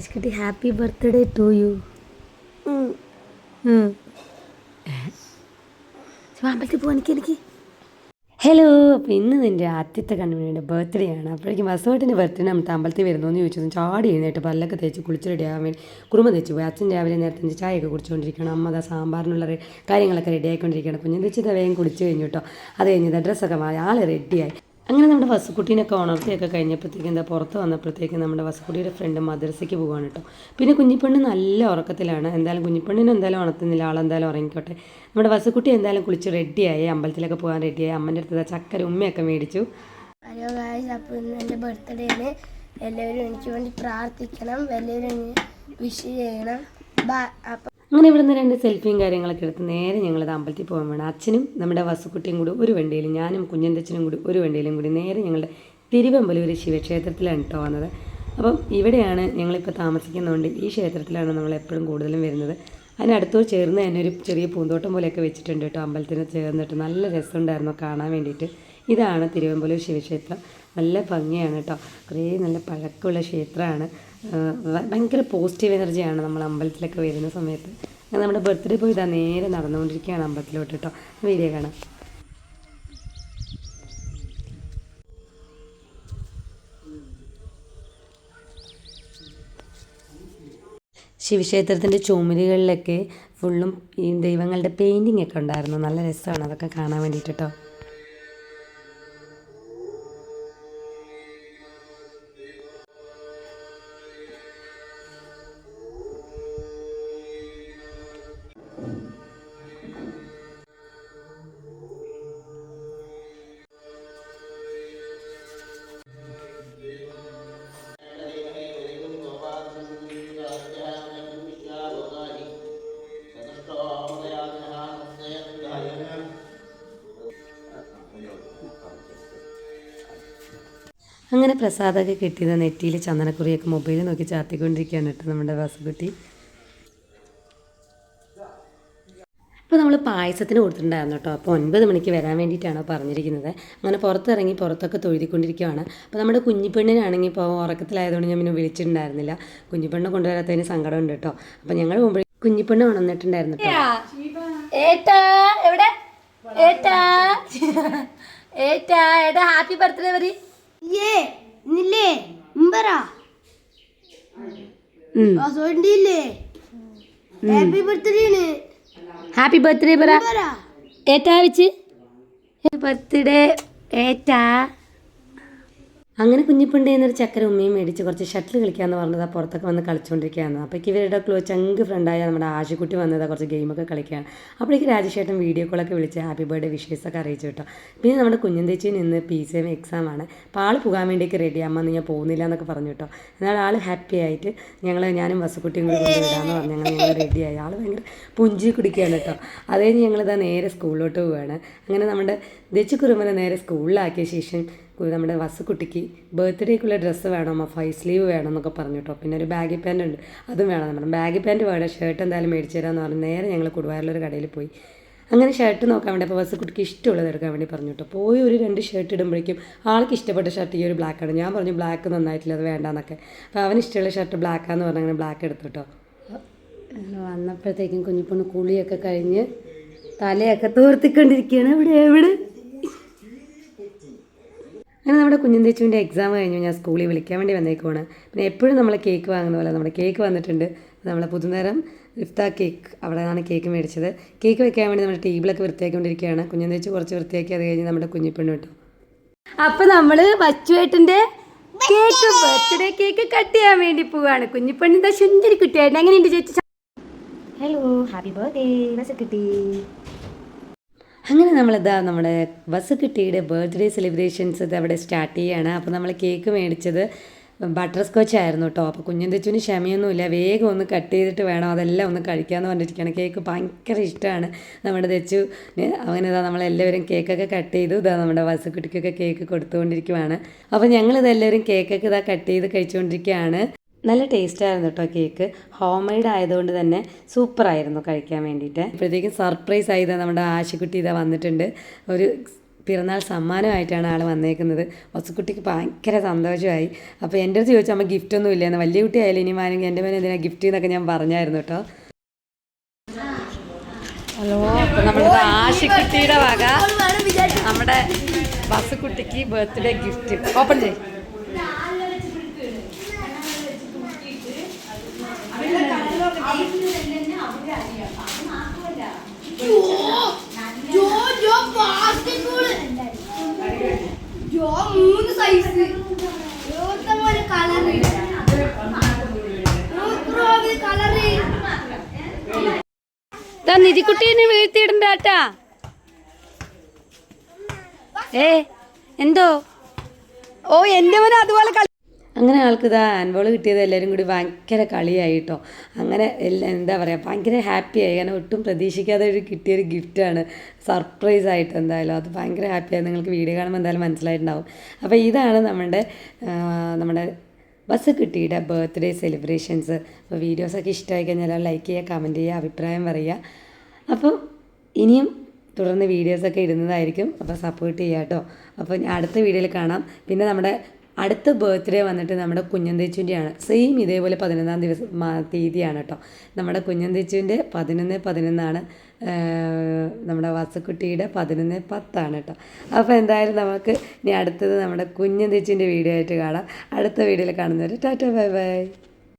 Biscuit happy birthday to you അമ്പലത്തിൽ പോവാൻ എനിക്ക് എനിക്ക് ഹലോ അപ്പോൾ ഇന്ന് നിന്റെ ആദ്യത്തെ കണ്ണുമണിയുടെ ബർത്ത്ഡേ ആണ്. അപ്പോഴേക്കും വസുവായിട്ടിന്റെ ബർത്ത്ഡേ നമ്മൾ അമ്പലത്തിൽ വരുന്നു എന്ന് ചോദിച്ചു ചാടി എഴുന്നേറ്റ് പല്ലൊക്കെ തേച്ച് കുളിച്ച് റെഡിയാകാൻ വേണ്ടി കുറുമ തേച്ച് പോയി. അച്ഛൻ രാവിലെ നേരത്തെ അഞ്ച് ചായയൊക്കെ കുടിച്ചുകൊണ്ടിരിക്കണം അമ്മ അതാ സാമ്പാറിനുള്ള കാര്യങ്ങളൊക്കെ റെഡി ആയിക്കൊണ്ടിരിക്കണം കുഞ്ഞു തെച്ച് വേഗം കുളിച്ച് കഴിഞ്ഞു കേട്ടോ അത് കഴിഞ്ഞത് ഡ്രസ്സൊക്കെ മാറി. ആൾ റെഡിയായി അങ്ങനെ നമ്മുടെ വസുക്കുട്ടീനൊക്കെ ഉണർത്തിയൊക്കെ കഴിഞ്ഞപ്പോഴത്തേക്കും എന്താ പുറത്ത് വന്നപ്പോഴത്തേക്കും നമ്മുടെ വസുക്കുട്ടിയുടെ ഫ്രണ്ട് മദ്രസയ്ക്ക് പോവാണ് കേട്ടോ. പിന്നെ കുഞ്ഞിപ്പെണ്ണ് നല്ല ഉറക്കത്തിലാണ്. എന്തായാലും കുഞ്ഞിപ്പെണ്ണിന് എന്തായാലും ഉണർത്തുന്നില്ല ആളെന്തായാലും ഉറങ്ങിക്കോട്ടെ. നമ്മുടെ വസുക്കുട്ടി എന്തായാലും കുളിച്ച് റെഡിയായി അമ്പലത്തിലൊക്കെ പോകാൻ റെഡിയായി അമ്മന്റെ അടുത്ത് ചക്കര ഉമ്മയൊക്കെ മേടിച്ചു. ഹലോ ഗായ്സ് അപ്പോൾ ഇന്ന് എന്റെ ബർത്ത്ഡേ ആണ്. എല്ലാവരും എനിക്ക് വേണ്ടി പ്രാർത്ഥിക്കണം. എല്ലാവരും വിഷ് ചെയ്യണം. അപ്പം അങ്ങനെ ഇവിടുന്ന് രണ്ട് സെൽഫിയും കാര്യങ്ങളൊക്കെ എടുത്ത് നേരെ ഞങ്ങളത് അമ്പലത്തിൽ പോകാൻ വേണം. അച്ഛനും നമ്മുടെ വസുക്കുട്ടിയും കൂടി ഒരു വണ്ടിയിലും ഞാനും കുഞ്ഞന്തച്ഛനും കൂടി ഒരു വണ്ടിയിലും കൂടി നേരെ ഞങ്ങളുടെ തിരുവമ്പലൂർ ശിവക്ഷേത്രത്തിലാണ് കേട്ടോ വന്നത്. അപ്പം ഇവിടെയാണ് ഞങ്ങളിപ്പോൾ താമസിക്കുന്നതുകൊണ്ട് ഈ ക്ഷേത്രത്തിലാണ് നമ്മൾ എപ്പോഴും കൂടുതലും വരുന്നത്. അതിനടുത്തോട് ചേർന്ന് തന്നെ ഒരു ചെറിയ പൂന്തോട്ടം പോലെയൊക്കെ വെച്ചിട്ടുണ്ട് കേട്ടോ അമ്പലത്തിന് ചേർന്നിട്ട്. നല്ല രസമുണ്ടായിരുന്നു കാണാൻ വേണ്ടിയിട്ട്. ഇതാണ് തിരുവമ്പലൂർ ശിവക്ഷേത്രം. നല്ല ഭംഗിയാണ് കേട്ടോ കുറേ നല്ല പഴക്കമുള്ള ക്ഷേത്രമാണ്. ഭയങ്കര പോസിറ്റീവ് എനർജിയാണ് നമ്മൾ അമ്പലത്തിലൊക്കെ വരുന്ന സമയത്ത്. അങ്ങനെ നമ്മുടെ ബർത്ത്ഡേ പോയി നേരെ നടന്നുകൊണ്ടിരിക്കുകയാണ് അമ്പലത്തിലോട്ട് കേട്ടോ. വീഡിയോ കാണാം. ശിവക്ഷേത്രത്തിന്റെ ചുമരുകളിലൊക്കെ ഫുള്ളും ഈ ദൈവങ്ങളുടെ പെയിന്റിംഗ് ഒക്കെ ഉണ്ടായിരുന്നു. നല്ല രസമാണ്. അതൊക്കെ കാണാൻ വേണ്ടിയിട്ട് കേട്ടോ. അങ്ങനെ പ്രസാദമൊക്കെ കിട്ടിയത് നെറ്റിയിൽ ചന്ദനക്കുറിയൊക്കെ മൊബൈൽ നോക്കി ചാർത്തിക്കൊണ്ടിരിക്കുകയാണ് കേട്ടോ നമ്മുടെ വാസുകുട്ടി. അപ്പോൾ നമ്മൾ പായസത്തിന് കൊടുത്തിട്ടുണ്ടായിരുന്നു കേട്ടോ. അപ്പോൾ ഒൻപത് മണിക്ക് വരാൻ വേണ്ടിയിട്ടാണ് പറഞ്ഞിരിക്കുന്നത്. അങ്ങനെ പുറത്തിറങ്ങി പുറത്തൊക്കെ തൊഴുതിക്കൊണ്ടിരിക്കുകയാണ്. അപ്പോൾ നമ്മുടെ കുഞ്ഞിപ്പെണ്ണിനാണെങ്കിൽ ഇപ്പോൾ ഉറക്കത്തിലായതുകൊണ്ട് ഞാൻ പിന്നെ വിളിച്ചിട്ടുണ്ടായിരുന്നില്ല. കുഞ്ഞിപ്പെണ്ണ് കൊണ്ടുവരാത്തതിന് സങ്കടമുണ്ട് കേട്ടോ. അപ്പോൾ ഞങ്ങൾ മുമ്പ് കുഞ്ഞിപ്പെണ്ണ് ഉണർന്നിട്ടുണ്ടായിരുന്നു കേട്ടോ. ഹാപ്പി ബർത്ത്ഡേ പറ ഇന്നില്ലേ മുമ്പറാ ഉം. സോണ്ടിയില്ലേ ഹാപ്പി ബർത്ത്ഡേ ആണ്. ഹാപ്പി ബർത്ത്ഡേ പറ. ഏറ്റാ വെച്ച് ബർത്ത്ഡേ ഏറ്റാ. അങ്ങനെ കുഞ്ഞിപ്പുണ്ടി എന്നൊരു ചക്കര ഉമ്മയും മേടിച്ച് കുറച്ച് ഷട്ടിൽ കളിക്കാമെന്ന് പറഞ്ഞത് ആ പുറത്തൊക്കെ വന്ന് കളിച്ചുകൊണ്ടിരിക്കുകയാണ് അപ്പോഴേക്ക് ഇവരുടെ ക്ലോ ചങ്ക് ഫ്രണ്ടായ നമ്മുടെ ആശുക്കുട്ടി വന്നത് കുറച്ച് ഗെയിമൊക്കെ കളിക്കുകയാണ് അപ്പോഴേക്ക് രാജേഷേട്ടൻ വീഡിയോ കോളൊക്കെ വിളിച്ച് ഹാപ്പി ബർത്ത്ഡേ വിഷേഴ്സൊക്കെ അറിയിച്ചു കേട്ടോ. പിന്നെ നമ്മുടെ കുഞ്ഞന്തേച്ചി നിന്ന് പി സി എം എക്സാം ആണ്. അപ്പോൾ ആൾ പോകാൻ വേണ്ടിയൊക്കെ റെഡി അമ്മ ഞാൻ പോകുന്നില്ല എന്നൊക്കെ പറഞ്ഞു കേട്ടോ. എന്നാൽ ആൾ ഹാപ്പി ആയിട്ട് ഞങ്ങൾ ഞാനും വസുക്കുട്ടിയും കൂടി കൊണ്ടുവിടാമെന്ന് പറഞ്ഞു. ഞങ്ങൾ ഞങ്ങൾ റെഡിയായി ആൾ ഭയങ്കര പുഞ്ചി കുടിക്കുകയാണ് കേട്ടോ. അത് കഴിഞ്ഞ് ഞങ്ങളിതാ നേരെ സ്കൂളിലോട്ട് പോവുകയാണ് അങ്ങനെ നമ്മുടെ ദച്ചു കുറുമനെ നേരെ സ്കൂളിലാക്കിയ ശേഷം നമ്മുടെ വസുക്കുട്ടിക്ക് ബർത്ത്ഡേക്കുള്ള ഡ്രസ്സ് വേണം ഫൈവ് സ്ലീവ് വേണം എന്നൊക്കെ പറഞ്ഞു കേട്ടോ. പിന്നെ ഒരു ബാഗി പാന്റ് ഉണ്ട്. അതും വേണം പറഞ്ഞു ബാഗി പാന്റ് വേണം ഷർട്ട് എന്തായാലും മേടിച്ചു തരാമെന്ന് പറഞ്ഞു നേരെ ഞങ്ങൾ കൊടുവായൂരിലൊരു കടയിൽ പോയി. അങ്ങനെ ഷർട്ട് നോക്കാൻ വേണ്ടി അപ്പോൾ വസുക്കുട്ടിക്ക് ഇഷ്ടമുള്ളത് എടുക്കാൻ വേണ്ടി പറഞ്ഞു കേട്ടോ. പോയി ഒരു രണ്ട് ഷർട്ട് ഇടുമ്പോഴേക്കും ആൾക്ക് ഇഷ്ടപ്പെട്ട ഷർട്ട് ഈ ഒരു ബ്ലാക്കാണ് ഞാൻ പറഞ്ഞു ബ്ലാക്ക് നന്നായിട്ടില്ല അത് വേണ്ടാന്നൊക്കെ. അപ്പോൾ അവന് ഇഷ്ടമുള്ള ഷർട്ട് ബ്ലാക്കാന്ന് പറഞ്ഞ് അങ്ങനെ ബ്ലാക്ക് എടുത്തു കേട്ടോ. വന്നപ്പോഴത്തേക്കും കുഞ്ഞിപ്പൊണ്ണ് കുളിയൊക്കെ കഴിഞ്ഞ് തലയൊക്കെ തോർത്തിക്കൊണ്ടിരിക്കുകയാണ്. ഇവിടെ എവിടെ? അങ്ങനെ നമ്മുടെ കുഞ്ഞന്തേച്ചുവിന്റെ എക്സാം കഴിഞ്ഞു. ഞാൻ സ്കൂളിൽ വിളിക്കാൻ വേണ്ടി വന്നേക്കുവാണ്. പിന്നെ എപ്പോഴും നമ്മൾ കേക്ക് വാങ്ങുന്ന പോലെ നമ്മുടെ കേക്ക് വന്നിട്ടുണ്ട്. നമ്മളെ പുതുനേരം ഇഫ്ത കേക്ക് അവിടെ നിന്നാണ് കേക്ക് മേടിച്ചത്. കേക്ക് വെക്കാൻ വേണ്ടി നമ്മുടെ ടേബിളൊക്കെ വൃത്തിയാക്കിക്കൊണ്ടിരിക്കുകയാണ്. കുഞ്ഞന്തേച്ച് കുറച്ച് വൃത്തിയാക്കി അത് കഴിഞ്ഞ് നമ്മുടെ കുഞ്ഞിപ്പെണ്ണ് കിട്ടും. അപ്പം നമ്മൾ വച്ചുവേട്ടന്റെ കേക്ക് ബർത്ത്ഡേ കേക്ക് കട്ട് ചെയ്യാൻ വേണ്ടി പോവാണ്. കുഞ്ഞിപ്പെണ്ണിന്റെ സുന്ദരി കുട്ടിയായിട്ട്? എങ്ങനെയുണ്ട് ചേച്ചി? ഹലോ ഹാപ്പി ബർത്ത്ഡേ വസക്കുട്ടി അങ്ങനെ നമ്മളിതാ നമ്മുടെ ബസ് കിട്ടിയുടെ ബർത്ത്ഡേ സെലിബ്രേഷൻസ് ഇത് അവിടെ സ്റ്റാർട്ട് ചെയ്യാണ്. അപ്പോൾ നമ്മൾ കേക്ക് മേടിച്ചത് ബട്ടർ സ്കോച്ച് ആയിരുന്നു കേട്ടോ അപ്പോൾ കുഞ്ഞൻ തെച്ചുവിന് ക്ഷമയൊന്നുമില്ല. വേഗം ഒന്ന് കട്ട് ചെയ്തിട്ട് വേണം അതെല്ലാം ഒന്ന് കഴിക്കാമെന്ന് പറഞ്ഞിരിക്കുകയാണ്. കേക്ക് ഭയങ്കര ഇഷ്ടമാണ്. നമ്മുടെ തെച്ചു അങ്ങനെ ഇതാ നമ്മളെല്ലാവരും കേക്കൊക്കെ കട്ട് ചെയ്തു. ഇതാ നമ്മുടെ വസുക്കുട്ടിക്കൊക്കെ കേക്ക് കൊടുത്തുകൊണ്ടിരിക്കുവാണ്. അപ്പോൾ ഞങ്ങളിതെല്ലാവരും കേക്കൊക്കെ ഇതാ കട്ട് ചെയ്ത് കഴിച്ചുകൊണ്ടിരിക്കുകയാണ്. നല്ല ടേസ്റ്റ് ആയിരുന്നു കേട്ടോ കേക്ക് ഹോം മെയ്ഡ് ആയതുകൊണ്ട് തന്നെ സൂപ്പറായിരുന്നു കഴിക്കാൻ വേണ്ടിയിട്ട്. ഇപ്പോഴത്തേക്കും സർപ്രൈസ് ആയത് നമ്മുടെ ആശുക്കുട്ടി ഇതാ വന്നിട്ടുണ്ട്. ഒരു പിറന്നാൾ സമ്മാനമായിട്ടാണ് ആൾ വന്നേക്കുന്നത്. വസുക്കുട്ടിക്ക് ഭയങ്കര സന്തോഷമായി. അപ്പോൾ എന്റെ അടുത്ത് ചോദിച്ചാൽ അമ്മ ഗിഫ്റ്റ് ഒന്നും ഇല്ലെന്ന്. വലിയ കുട്ടി ആയാലും ഇനി മാനെങ്കിൽ എന്റെ മേലെ എന്തിനാ ഗിഫ്റ്റ് എന്നൊക്കെ ഞാൻ പറഞ്ഞായിരുന്നു കേട്ടോ ഹലോ നമ്മുടെ ആശിക്കുട്ടിയുടെ വക. നമ്മുടെ വസുക്കുട്ടിക്ക് ബർത്ത്ഡേ ഗിഫ്റ്റ് ഓപ്പൺ ചെയ് മൂന്ന് സൈസ് നിധിക്കുട്ടീനെ വീഴ്ത്തിയിടണ്ടാട്ടാ ഏ എന്തോ? ഓ എന്റെ മോനെ അതുപോലെ അങ്ങനെ ആൾക്ക് ഇതാ ആൻവോൾ കിട്ടിയത് എല്ലാവരും കൂടി ഭയങ്കര കളിയായി കേട്ടോ അങ്ങനെ എന്താ പറയുക ഭയങ്കര ഹാപ്പിയായി കാരണം ഒട്ടും പ്രതീക്ഷിക്കാതെ ഒരു കിട്ടിയൊരു ഗിഫ്റ്റാണ് സർപ്രൈസ് ആയിട്ട് എന്തായാലും. അത് ഭയങ്കര ഹാപ്പിയായി നിങ്ങൾക്ക് വീഡിയോ കാണുമ്പോൾ എന്തായാലും മനസ്സിലായിട്ടുണ്ടാവും. അപ്പോൾ ഇതാണ് നമ്മുടെ നമ്മുടെ ബസ് കിട്ടിയുടെ ബർത്ത്ഡേ സെലിബ്രേഷൻസ് അപ്പോൾ വീഡിയോസൊക്കെ ഇഷ്ടമായി കഴിഞ്ഞാൽ ലൈക്ക് ചെയ്യുക കമന്റ് ചെയ്യുക അഭിപ്രായം പറയുക. അപ്പോൾ ഇനിയും തുടർന്ന് വീഡിയോസൊക്കെ ഇടുന്നതായിരിക്കും. അപ്പോൾ സപ്പോർട്ട് ചെയ്യുക കേട്ടോ. അപ്പോൾ അടുത്ത വീഡിയോയിൽ കാണാം. പിന്നെ നമ്മുടെ അടുത്ത ബർത്ത്ഡേ വന്നിട്ട് നമ്മുടെ കുഞ്ഞന്തേച്ചുവിന്റെയാണ് സെയിം ഇതേപോലെ പതിനൊന്നാം ദിവസം തീയതിയാണ് കേട്ടോ നമ്മുടെ കുഞ്ഞന്തേച്ചുവിന്റെ പതിനൊന്ന് പതിനൊന്നാണ് നമ്മുടെ വാസുക്കുട്ടിയുടെ പതിനൊന്ന് പത്താണ് കേട്ടോ അപ്പോൾ എന്തായാലും നമുക്ക് ഇനി അടുത്തത് നമ്മുടെ കുഞ്ഞന്തേച്ചിന്റെ വീഡിയോ ആയിട്ട് കാണാം. അടുത്ത വീഡിയോയിൽ കാണുന്നവർ ടാറ്റ ബൈ ബൈ.